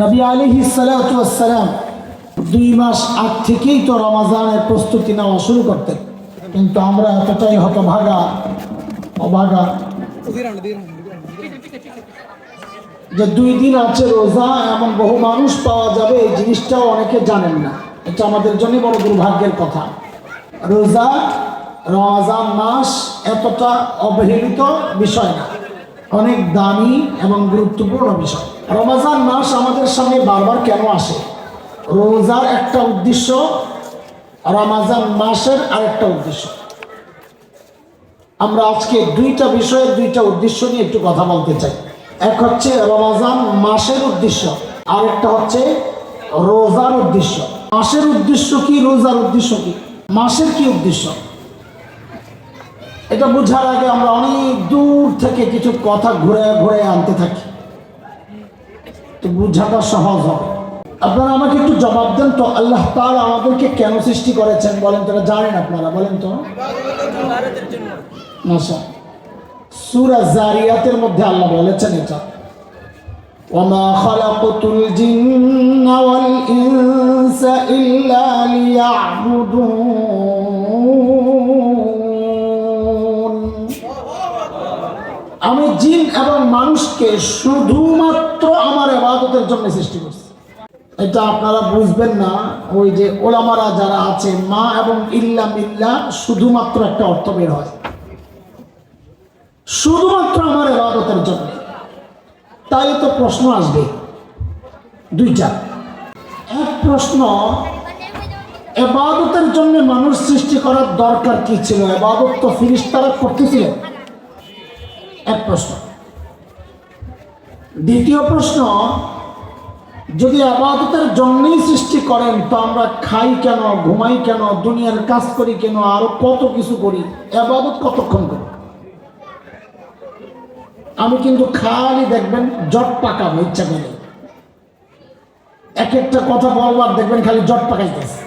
নবী আলী সালাম দুই মাস আগ থেকেই তো রমাজানের প্রস্তুতি নেওয়া শুরু করতেন। কিন্তু আমরা এতটাই হতভাগা, অভাগা যে দুই দিন আছে রোজা, এমন বহু মানুষ পাওয়া যাবে, এই জিনিসটাও অনেকে জানেন না। এটা আমাদের জন্য বড় দুর্ভাগ্যের কথা। রোজা, রমাজান মাস এতটা অবহেলিত বিষয় না। অনেক দামি এবং গুরুত্বপূর্ণ বিষয়। রমাজান মাস আমাদের সামনে বারবার কেন আসে? রোজার একটা উদ্দেশ্য, রমাজান মাসের আরেকটা উদ্দেশ্য। আমরা আজকে দুইটা বিষয়ের দুইটা উদ্দেশ্য নিয়ে একটু কথা বলতে চাই। এক হচ্ছে রমাজান মাসের উদ্দেশ্য আর একটা হচ্ছে রোজার উদ্দেশ্য। মাসের উদ্দেশ্য কি, রোজার উদ্দেশ্য কি? মাসের কি উদ্দেশ্য? এটা বোঝার আগে আমরা অনেক দূর থেকে কিছু কথা ঘুরে ঘুরে আনতে থাকি। তো বোঝাটা সহজ হবে। আপনারা আমাকে একটু জবাব দেন তো, আল্লাহ তাআলা আমাদেরকে কেন সৃষ্টি করেছেন বলেন তো জানেন আপনারা, বলেন তো। মাশা সূরা জারিয়াতের মধ্যে আল্লাহ বলেছেন এটা। আমি জিন এবং মানুষকে শুধুমাত্র আমার ইবাদতের জন্য সৃষ্টি করছি। এটা আপনারা বুঝবেন না, ওই যে ওলামারা যারা আছে, মা এবং ইল্লা মিল্লা শুধুমাত্র একটা অর্থ বের হয়। শুধুমাত্র আমার এবাদতের জন্য। তাই তো প্রশ্ন আসবে। দুইটা। এক প্রশ্ন এবাদতের জন্য মানুষ সৃষ্টি করার দরকার কি ছিল? এবাদত তো ফিরিস্তারা করতেছিলেন। এক প্রশ্ন দ্বিতীয় প্রশ্ন, যদি আবাদতের জন্যই সৃষ্টি করেন, তো আমরা খাই কেন, ঘুমাই কেন, দুনিয়ার কাজ করি কেন, আরও কত কিছু করি, আবাদত কতক্ষণ করি? আমি কিন্তু খালি দেখবেন জট পাকাবো, ইচ্ছা করে এক একটা কথা বলবার, দেখবেন খালি জট পাকাইতেছে।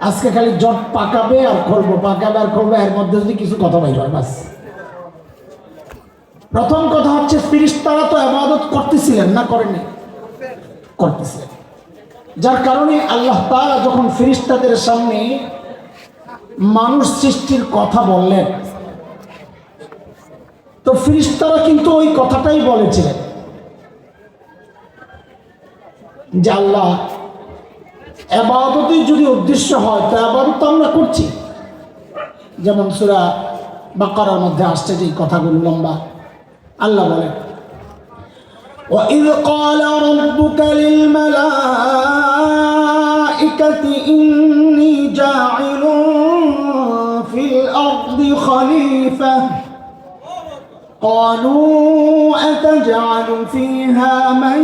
আজকে খালি জট পাকাবে আর করব পাকাবে আর করব এর মধ্যে যদি কিছু কথা বাইর হয়, বাস। প্রথম কথা হচ্ছে ফিরিস্তারা তো আবাদত করতেছিলেন, না করেনি করতেছিলেন। যার কারণে আল্লাহ তাআলা যখন ফিরিস্তাদের সামনে মানুষ সৃষ্টির কথা বললেন, তো ফিরিস্তারা কিন্তু ওই কথাটাই বলেছিলেন যে আল্লাহ আবাদতই যদি উদ্দেশ্য হয়, তো আবাদত তো আমরা করছি। যেমন সুরা বাকারার মধ্যে আসছে যে কথাগুলো লম্বা। আল্লাহ বলেন وإذ قال ربك للملائكة إني جاعل في الأرض خليفة قالوا أتجعل فيها من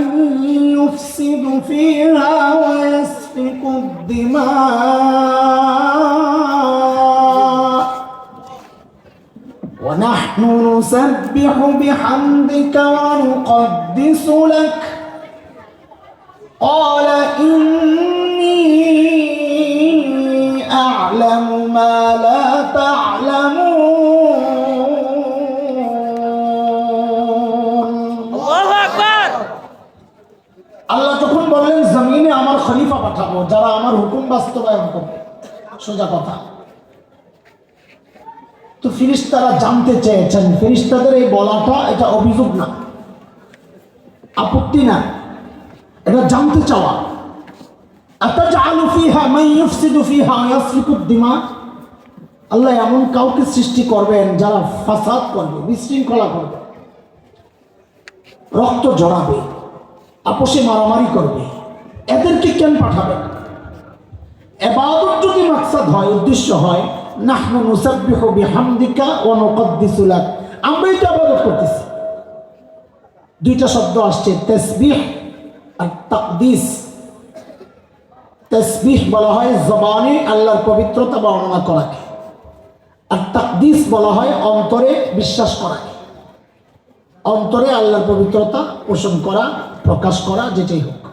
يفسد فيها ويسفك الدماء ونحن نسبح بحمدك ونقدس لك قال إني أعلم ما لا تعلمون আল্লাহ যখন বললেন জমিনে আমার খলিফা পাঠাবো যারা আমার হুকুম বাস্তবায়ন করবে সোজা কথা তো ফিরিস্তারা জানতে চেয়েছেন। ফিরিস্তাদের এই বলাটা এটা অভিযোগ না। আপত্তি না। এটা জানতে চাওয়া। আল্লাহ এমন কাউকে সৃষ্টি করবেন যারা ফাসাদ করবে, বিশৃঙ্খলা করবে। রক্ত জড়াবে, আপোষে মারামারি করবে। এদেরকে কেন পাঠাবেন? এবাদত যদি মাকসাদ হয়, উদ্দেশ্য হয় নাহনু নুসাব্বিহু বিহামদিকা ওয়া নুকদ্দিসু লাক। আমরাই তো ইবাদত করতেছি। দুইটা শব্দ আসছে, তাসবিহ আর তাকদিস। তাসবিহ বলা হয় জবানে আল্লাহর পবিত্রতা বর্ণনা করাকে। আর তাকদিস বলা হয় অন্তরে বিশ্বাস করাকে। অন্তরে আল্লাহর পবিত্রতা পোষণ করা, প্রকাশ করা, যেটাই হোক।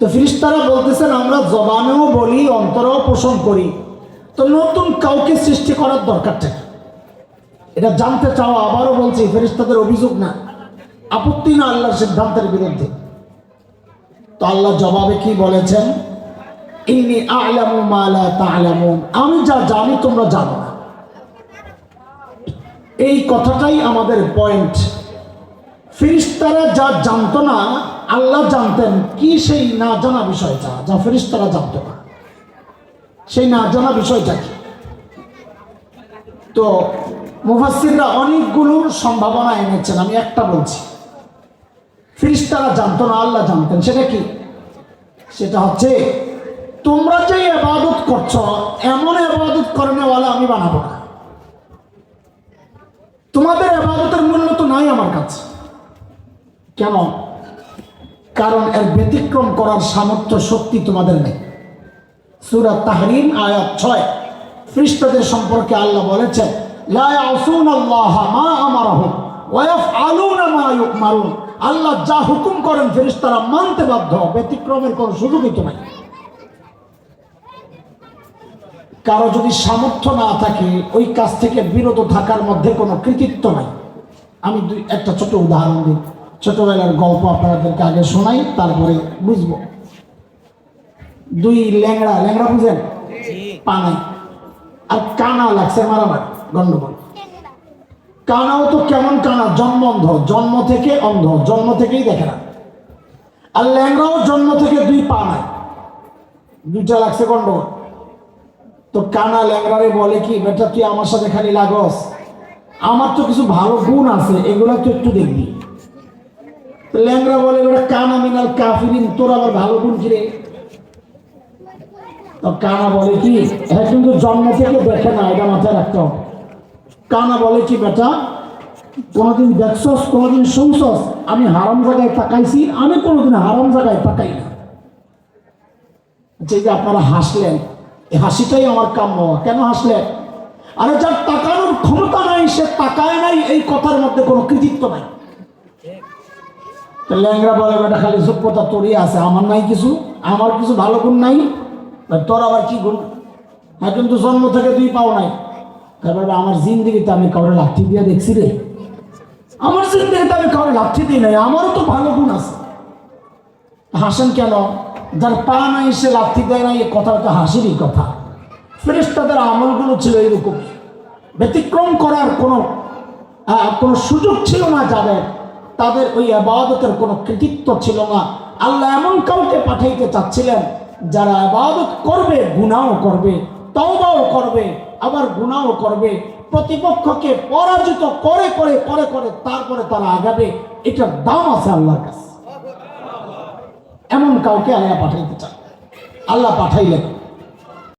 তো ফিরিস্তারা বলতেছেন, আমরা জবানেও বলি, অন্তরেও পোষণ করি। তো নতুন কাউকে সৃষ্টি করার দরকারটা কি? এটা জানতে চাওয়া আবারও বলছি ফেরিস্তাদের অভিযোগ না। আপত্তি না আল্লাহর সিদ্ধান্তের বিরুদ্ধে। তো আল্লাহ জবাবে কি বলেছেন? ইন্নি আমি যা জানি তোমরা জানো না। এই কথাটাই আমাদের পয়েন্ট ফিরিস্তারা যা জানতো না, আল্লাহ জানতেন কি সেই না জানা বিষয়টা যা ফিরিস্তারা জানতো না। সেই না জানা বিষয়টা কি? তো মুফাসিররা অনেকগুলো সম্ভাবনা এনেছেন, আমি একটা বলছি। ফিরিস্তারা জানতো না, আল্লাহ জানতেন। সেটা কি? সেটা হচ্ছে, তোমরা যে এবাদত করছ, এমন এবাদত করেনেওয়ালা আমি বানাবো না। তোমাদের এবাদতের মূল্য তো নাই আমার কাছে। কেন? কারণ এর ব্যতিক্রম করার সামর্থ্য, শক্তি তোমাদের নেই। সুরাত তাহরিম, আয়াত ছয়। খ্রিস্টদের সম্পর্কে আল্লাহ বলেছেন আল্লাহ যা হুকুম করেন, ফেরেশতারা মানতে বাধ্য, ব্যতিক্রমের কোনো সুযোগই তো নাই। কারও যদি সামর্থ্য না থাকে, ওই কাজ থেকে বিরত থাকার মধ্যে কোনো কৃতিত্ব নাই। আমি দুই, একটা ছোট উদাহরণ দিই। ছোটবেলার গল্প আপনাদেরকে আগে শোনাই, তারপরে বুঝব। দুই ল্যাংড়া ল্যাংড়া বুঝেন পানাই আর কানা লাগছে মারামারি গন্ডগোল। কানাও তো কেমন কানা? জন্ম অন্ধ জন্ম থেকে অন্ধ জন্ম থেকেই দেখে না। আর ল্যাংড়াও জন্ম থেকে দুই পা নাই। দুইটা লাগছে গন্ডগোল। তো কানা ল্যাংড়ারে বলে কি বেটা তুই আমার সাথে খালি লাগস। আমার তো কিছু ভালো গুণ আছে এগুলো তুই একটু দেখবি। তো ল্যাংড়া বলে বেটা কানা মিনাল কাফিরিন তোর আবার ভালো গুণ কিরে তো কানা বলে কি? হ্যাঁ কিন্তু জন্ম থেকে দেখে না, এটা মাথায় রাখতে হবে। কানা বলে কি, বেটা? কোনোদিন দেখছস, কোনোদিন শুনছস, আমি হারাম জায়গায় তাকাইছি, আমি কোনোদিন হারাম জায়গায় তাকাই না। যে যে আপনারা হাসলেন, এই হাসিটাই আমার কাম্য। কেন হাসলেন? আরে যার তাকানোর ক্ষমতা নাই, সে তাকায় নাই, এই কথার মধ্যে কোনো কৃতিত্ব নাই। ল্যাংরা বলে, বেটা, খালি যোগ্যতা তোরই আছে। আমার নাই কিছু, আমার কিছু ভালো গুণ নাই। তোর আবার কি গুণ? হ্যাঁ কিন্তু জন্ম থেকে তুই পাও নাই। তারপরে আমার জিন্দিগিতে আমি কাউরে লাঠি দিয়ে দেখছি রে। আমার জিন্দিগিতে আমি কাউরে লাঠি দিই নাই, আমারও তো ভালো গুণ আছে। হাসেন কেন? যার পা নাই, সে লাথি দেয় না এই কথা তো হাসিরই কথা। ফেরেশতাদের আমলগুলো ছিল এরকম ব্যতিক্রম করার কোনো কোনো সুযোগ ছিল না যাদের। তাদের ওই আবাদতের কোনো কৃতিত্ব ছিল না। আল্লাহ এমন কাউকে পাঠাইতে চাচ্ছিলেন যারা আবাদত করবে গুণাও করবে, তওবাও করবে, আবার গুণাও করবে, প্রতিপক্ষকে পরাজিত করে করে করে করে তারপরে তারা আগাবে, এটার দাম আছে আল্লাহর কাছে। এমন কাউকে আল্লাহ পাঠাইতে চান। আল্লাহ পাঠাইলেন।